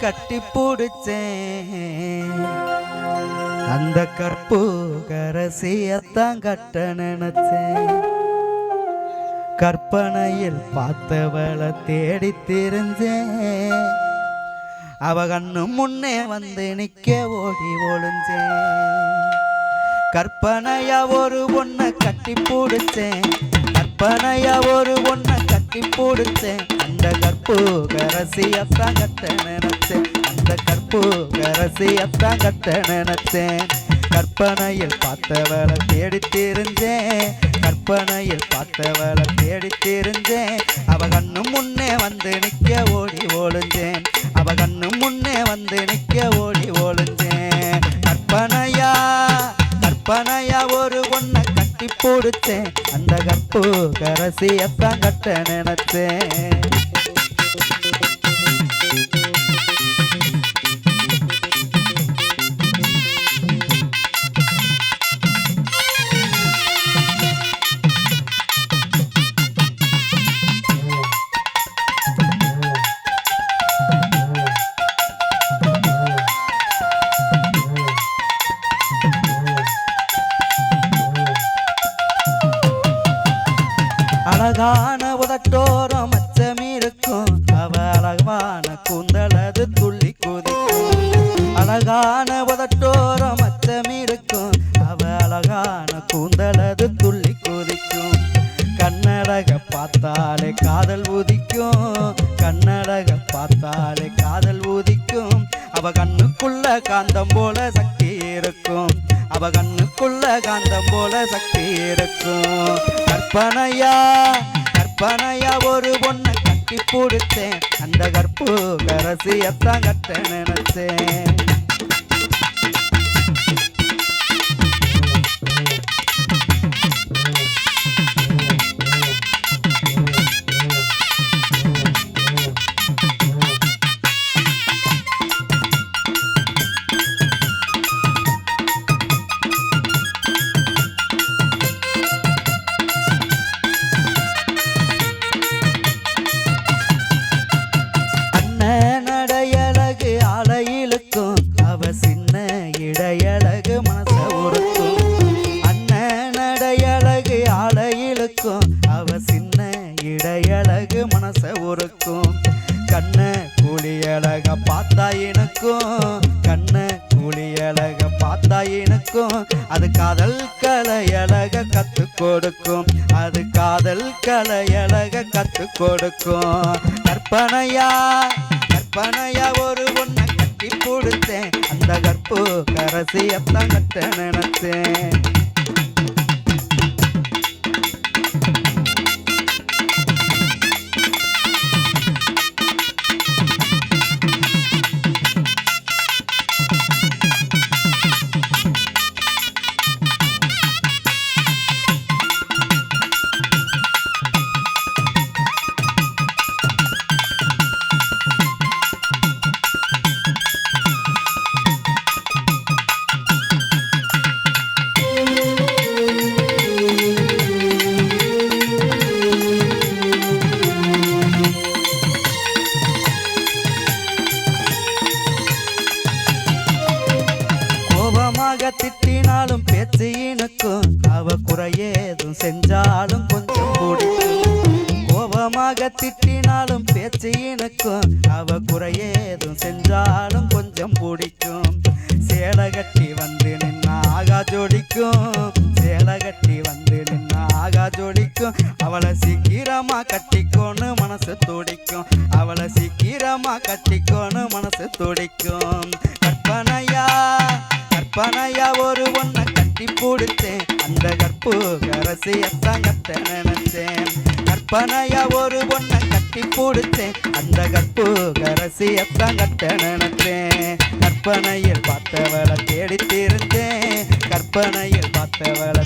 கட்டி பிடிச்சேன். அந்த கற்பூகரசியத்தான் கட்ட நினைச்சேன். கற்பனையில் பார்த்தவளை தேடி தெரிஞ்சேன். அவ கண்ணு முன்னே வந்து நிக்க ஓடி ஒளிஞ்சேன். கற்பனையா ஒரு பொண்ணை கட்டி பிடிச்சேன். கற்பனையா ஒரு பொண்ணை கட்டி பிடிச்சேன். அந்த கற்பு கரசியத்தான் கட்ட நினைச்சேன். அந்த கற்பு கரசியத்தான் கட்ட நினைச்சேன். கற்பனையில் பார்த்தவளை தேடி தெரிஞ்சேன். கற்பனையில் பார்த்தவளை தேடி தெரிஞ்சேன். அவ கண்ணு முன்னே வந்து நிற்க ஓடி ஓடுஞ்சேன் அவ கண்ணு முன்னே வந்து நிற்க கட்டி போடுச்சேன் அந்த கப்பு கரசியத்தான் கட்ட நினைச்சேன் அழகான உதட்டோரம் அச்சம் இருக்கும். அவ அழகான கூந்தலது துள்ளி குதிக்கும். அழகான உதட்டோரம் அச்சம் இருக்கும். அவ அழகான கூந்தலது துள்ளி குதிக்கும். கண்ணழக பார்த்தாலே காதல் உதிக்கும். கண்ணழக பார்த்தாலே காதல் உதிக்கும். அவ கண்ணுக்குள்ள காந்தம் போல சக்தி இருக்கும். கற்பனையா கற்பனையா ஒரு பொண்ணை கட்டி பிடிச்சேன் அந்த கற்பு கரசியத்தான் கட்ட நினைச்சேன் இருக்கும். அவ சின்ன இடையழகு மனச உருக்கும். கண்ண கூலியழக பார்த்தா எனக்கும் கண்ண கூலியழக பார்த்தா எனக்கும் அது காதல் கலையழக கத்து கொடுக்கும். அது காதல் கலையழக கத்து கொடுக்கும். கற்பனையா கற்பனையா ஒரு ஒன்ன கட்டி கொடுத்தேன். அந்த கற்பு கரசியத்தான் கட்ட நினைச்சேன் திட்டினாலும் பேச்சு இனுக்கும் அவ குறையேதும் செஞ்சாலும் கொஞ்சம் பிடிக்கும் கோபமாக திட்டினாலும் பேச்சு இனுக்கும் அவ குறையேதும் செஞ்சாலும் கொஞ்சம் பிடிக்கும். சேலை கட்டி வந்து நின்னா ஆகா ஜோடிக்கும். சேலை கட்டி வந்து நின்னா ஆகா ஜோடிக்கும். அவளை சீக்கிரமா கட்டிக்கோன்னு மனசு துடிக்கும். அவளை சீக்கிரமா கட்டிக்கோன்னு மனசு துடிக்கும். கற்பனையா? கற்பனையா ஒரு ஒன்ன கட்டி பிடிச்சேன் அந்த கற்பு கரசியத்தான் கட்ட நினைச்சேன் கற்பனையா ஒரு ஒன்ன கட்டி பிடிச்சேன் அந்த கற்பு கரசியத்தான் கட்ட நினைச்சேன் கற்பனையில் பார்த்தவளை தேடி தெரிஞ்சேன் கற்பனையில் பார்த்தவளை